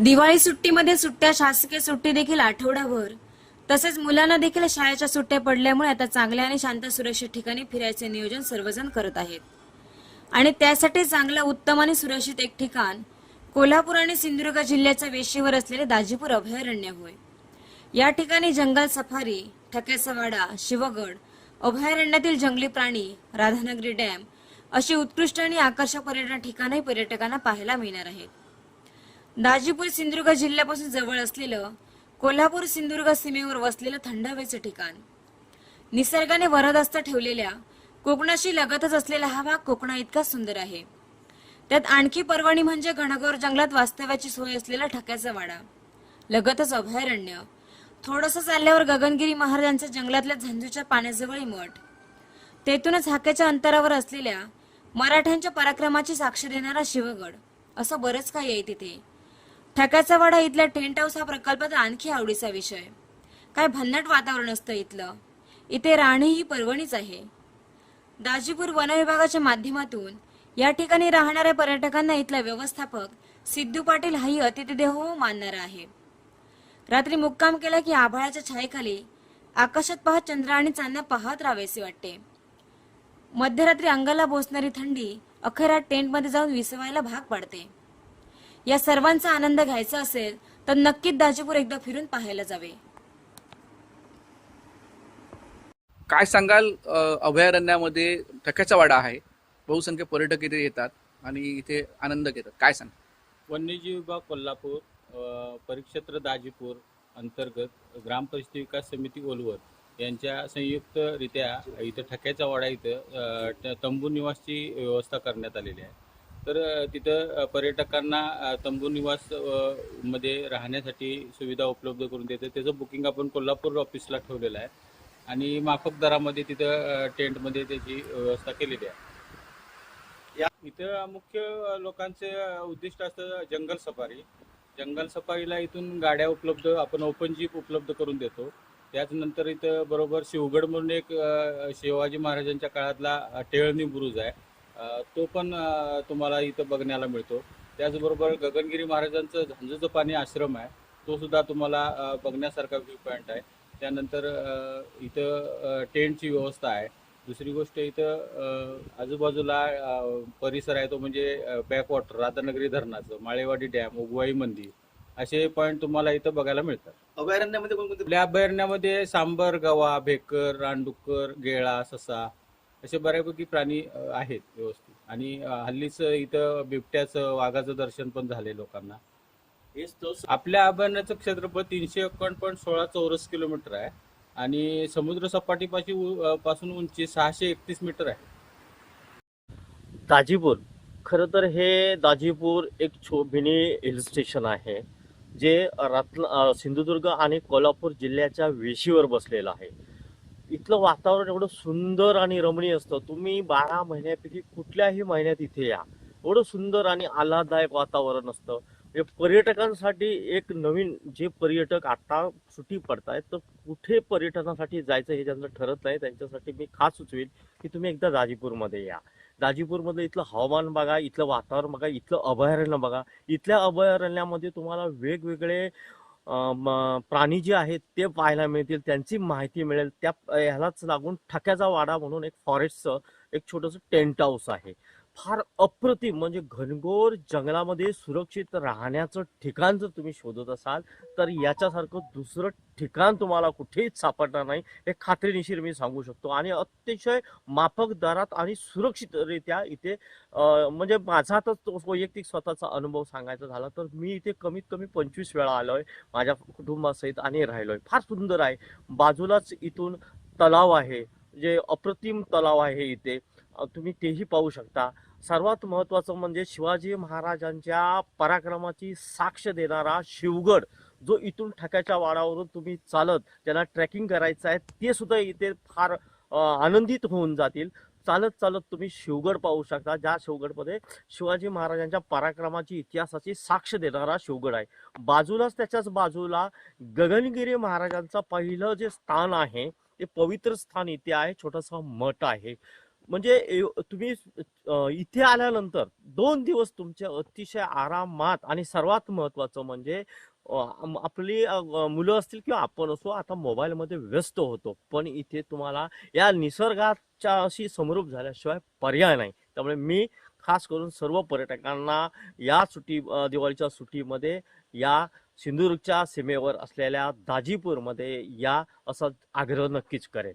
दिवाळी सुट्टीमध्ये सुट्ट्या शासकीय सुट्टी देखील आठवडाभर. तसेच मुलांना देखील शाळेच्या सुट्ट्या पडल्यामुळे आता चांगल्या आणि शांत सुरक्षित ठिकाणी फिरायचे नियोजन सर्वजण करत आहेत. आणि त्यासाठी चांगलं उत्तम आणि सुरक्षित एक ठिकाण कोल्हापूर आणि सिंधुदुर्ग जिल्ह्याच्या वेशीवर असलेले दाजीपूर अभयारण्य होय. या ठिकाणी जंगल सफारी ठकेसवाडा शिवगड अभयारण्यातील जंगली प्राणी राधानगरी डॅम अशी उत्कृष्ट आणि आकर्षक पर्यटन ठिकाणही पर्यटकांना पाहायला मिळणार आहेत. दाजीपूर सिंधुदुर्ग जिल्ह्यापासून जवळ असलेलं कोल्हापूर सिंधुदुर्ग सीमेवर वसलेलं थंड हवेचं ठिकाण. निसर्गाने वरदस्त ठेवलेल्या कोकणाशी लगतच असलेला हा भाग कोकणा इतका सुंदर आहे. त्यात आणखी पर्वणी म्हणजे घनघोर जंगलात वास्तव्याची सोय असलेला ठक्याचा वाडा. लगतच अभयारण्य. थोडंसं चालल्यावर गगनगिरी महाराजांच्या जंगलातल्या झंझूच्या पाण्याजवळ मठ. तेथूनच हाक्याच्या अंतरावर असलेल्या मराठ्यांच्या पराक्रमाची साक्ष देणारा शिवगड. असं बरंच काही आहे तिथे. ठकाचा वाडा इथल्या टेंट हाऊस हा प्रकल्पाचा आणखी आवडीचा विषय. काय भन्नाट वातावरण असतं इथलं. इथे राहणे ही पर्वणीच आहे. दाजीपूर वनविभागाच्या माध्यमातून या ठिकाणी राहणाऱ्या पर्यटकांना इथला व्यवस्थापक सिद्धू पाटील हाही अतिथी देहो मानणारा आहे. रात्री मुक्काम केला की आभाळाच्या छायेखाली आकाशात पाहत चंद्र आणि चांदा पाहत राहावेसे वाटते. मध्यरात्री अंगाला बोसणारी थंडी अखेरात टेंटमध्ये जाऊन विसवायला भाग पाडते. या सर्वांचा आनंद घ्यायचा असेल तर नक्कीच दाजीपूर एकदा फिरून पाहायला जावे. काय सांगाल अभयारण्यामध्ये ठक्याचा वाडा आहे बहुसंख्य पर्यटक इथे येतात आणि इथे आनंद घेतात काय सांग वन्यजीव विभाग कोल्हापूर अ, परिक्षेत्र दाजीपूर अंतर्गत ग्रामपरिस्थिती विकास समिती ओलवर यांच्या संयुक्तरित्या इथं ठक्याचा वाडा इथं तंबू निवासची व्यवस्था करण्यात आलेली आहे. तर तिथं पर्यटकांना तंबू निवासमध्ये राहण्यासाठी सुविधा उपलब्ध करून देते. त्याचं बुकिंग आपण कोल्हापूर ऑफिसला ठेवलेलं आहे. आणि माफक दरामध्ये तिथं टेंटमध्ये त्याची व्यवस्था केलेली आहे. इथं मुख्य लोकांचे उद्दिष्ट असतं जंगल सफारी. जंगल सफारीला इथून गाड्या उपलब्ध आपण ओपन जीप उपलब्ध करून देतो. त्याचनंतर इथं बरोबर शिवगड म्हणून एक शिवाजी महाराजांच्या काळातला टेळणी बुरुज आहे. तो पण तुम्हाला इथं बघण्याला मिळतो. त्याचबरोबर गगनगिरी महाराजांचं झांजूचं पाणी आश्रम आहे. तो सुद्धा तुम्हाला बघण्यासारखा व्ह्यू पॉईंट आहे. त्यानंतर इथं टेंटची व्यवस्था आहे. दुसरी गोष्ट इथं आजूबाजूला परिसर आहे. तो म्हणजे बॅकवॉटर राधानगरी धरणाचं माळेवाडी डॅम उगवाई मंदिर. असे पॉईंट तुम्हाला इथं बघायला मिळतात. अभयारण्यामध्ये आपल्या अभयारण्यामध्ये सांबर गवा भेकर रानडुक्कर गेळा ससा असे बऱ्यापैकी प्राणी आहेत व्यवस्थित. आणि हल्लीच इथं बिबट्याचं वाघाचं दर्शन पण झाले लोकांना. आपल्या अभयारण्याचं क्षेत्रफळ तीनशे एकावन्न पॉईंट सोळा चौरस किलोमीटर आहे. आणि समुद्र सपाटीपाशी पासून उंची सहाशे एकतीस मीटर आहे. दाजीपूर. खरं तर हे दाजीपूर एक छो मिनी हिल स्टेशन आहे जे रत्न सिंधुदुर्ग आणि कोल्हापूर जिल्ह्याच्या वेशीवर बसलेलं आहे. इथलं वातावरण एवढं सुंदर आणि रमणीय असतं. तुम्ही बारा महिन्यापैकी कुठल्याही महिन्यात इथे या. एवढं सुंदर आणि आल्हाददायक वातावरण असतं. म्हणजे पर्यटकांसाठी एक नवीन जे पर्यटक आता सुट्टी पडतायत तर कुठे पर्यटनासाठी जायचं हे ज्यांचं ठरत नाही त्यांच्यासाठी मी खास सुचवेल की तुम्ही एकदा दाजीपूरमध्ये या. दाजीपूरमधलं इथलं हवामान बघा इथलं वातावरण बघा इथलं अभयारण्य बघा. इथल्या अभयारण्यामध्ये तुम्हाला वेगवेगळे प्राणी जे आहेत ते पाहायला मिळतील त्यांची माहिती मिळेल. त्या ह्यालाच लागून ठक्याचा वाडा म्हणून एक फॉरेस्टचं एक छोटंसं टेंट हाऊस आहे. फार अप्रतिम म्हणजे घनघोर जंगलामध्ये सुरक्षित राहण्याचं ठिकाण जर तुम्ही शोधत असाल तर याच्यासारखं दुसरं ठिकाण तुम्हाला कुठेच सापडणार नाही. हे खात्रीशीर मी सांगू शकतो. आणि अतिशय माफक दरात आणि सुरक्षितरित्या इथे म्हणजे माझा तर वैयक्तिक स्वतःचा अनुभव सांगायचा झाला तर मी इथे कमीत कमी पंचवीस वेळा आलोय माझ्या कुटुंबासहित आणि राहिलोय. फार सुंदर आहे. बाजूलाच इथून तलाव आहे जे अप्रतिम तलाव आहे इथे. तुम्ही तेही पाहू शकता. सर्वात महत्त्वाचं म्हणजे शिवाजी महाराजांच्या पराक्रमाची साक्ष देणारा शिवगड जो इथून ठकाच्या वाडावरून तुम्ही चालत त्यांना ट्रॅकिंग करायचं आहे ते सुद्धा इथे फार आनंदित होऊन जातील. चालत चालत तुम्ही शिवगड पाहू शकता ज्या शिवगडमध्ये शिवाजी महाराजांच्या पराक्रमाची इतिहासाची साक्ष देणारा शिवगड आहे. बाजूलाच त्याच्याच बाजूला गगनगिरी महाराजांचं पहिलं जे स्थान आहे ते पवित्र स्थान इथे आहे छोटासा मठ आहे. म्हणजे तुम्ही इथे आल्यानंतर दोन दिवस तुमचे अतिशय आरामात आणि सर्वात महत्वाचं म्हणजे आपली मुलं असतील किंवा आपण असो आता मोबाईलमध्ये व्यस्त होतो. पण इथे तुम्हाला या निसर्गाच्या अशी समरूप झाल्याशिवाय पर्याय नाही. त्यामुळे मी खास करून सर्व पर्यटकांना या सुट्टी दिवाळीच्या सुट्टीमध्ये या सिंधुदुर्गच्या सीमेवर असलेल्या दाजीपूरमध्ये या असा आग्रह नक्कीच करेन.